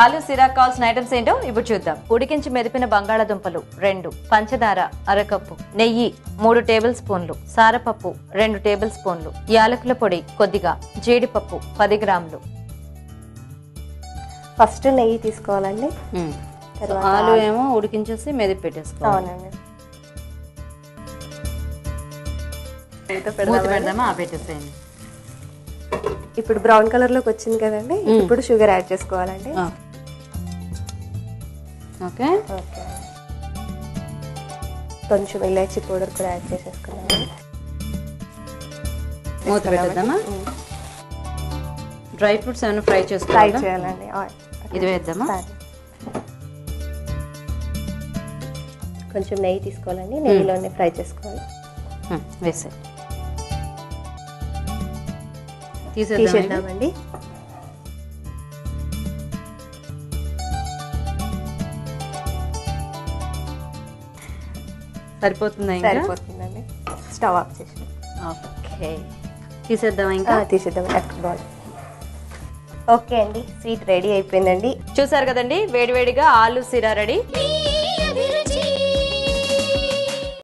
ఆలు సిరా కావాల్సిన ఐటమ్స్ ఏంటో ఇప్పుడు చూద్దాం. ఉడికించి మెదిపిన బంగాళాదుంపలు రెండు పంచదార అరకప్పు నెయ్యి మూడు టేబుల్ స్పూన్లు సారపప్పు రెండు టేబుల్ స్పూన్లు యాలకుల పొడి కొద్దిగా జీడిపప్పు పది గ్రాములు. ఫస్ట్ నెయ్యి తీసుకోవాలండి. ఆలు ఏమో ఉడికించేసి మెదిపి పెట్టేసుకోవాలి. అవునండి. నెయ్యితో మూత పెడదామా? పెడదామా? ఆ పెట్టేసేయండి. ఇప్పుడు బ్రౌన్ కలర్లోకి వచ్చింది కదండి. ఇప్పుడు షుగర్ యాడ్ చేసుకోవాలండి. ఓకే? ఓకే. కొంచెం ఇలాచి పౌడర్ కూడా యాడ్ చేసేసుకున్నాము మూత పెట్టేద్దామా? డ్రై ఫ్రూట్స్ ఏమైనా ఫ్రై ఫ్రై చేసుకోవాలి చేయాలండి ఇది వేద్దామా. కొంచెం నెయ్యి తీసుకోవాలండి. నెయ్యిలోనే ఫ్రై చేసుకోవాలి. వేసే తీసేద్దాం తీసేద్దామండి. సరిపోతుందా సరిపోతుందండి. స్టవ్ ఆఫ్ చేసి ఓకే. తీసేద్దాం ఇంకా? తీసేద్దాం. లెఫ్ట్ బాల్ ఓకే అండి. స్వీట్ రెడీ అయిపోయిందండి. చూసారు కదండి? వేడివేడిగా ఆలు సిరా రెడీ.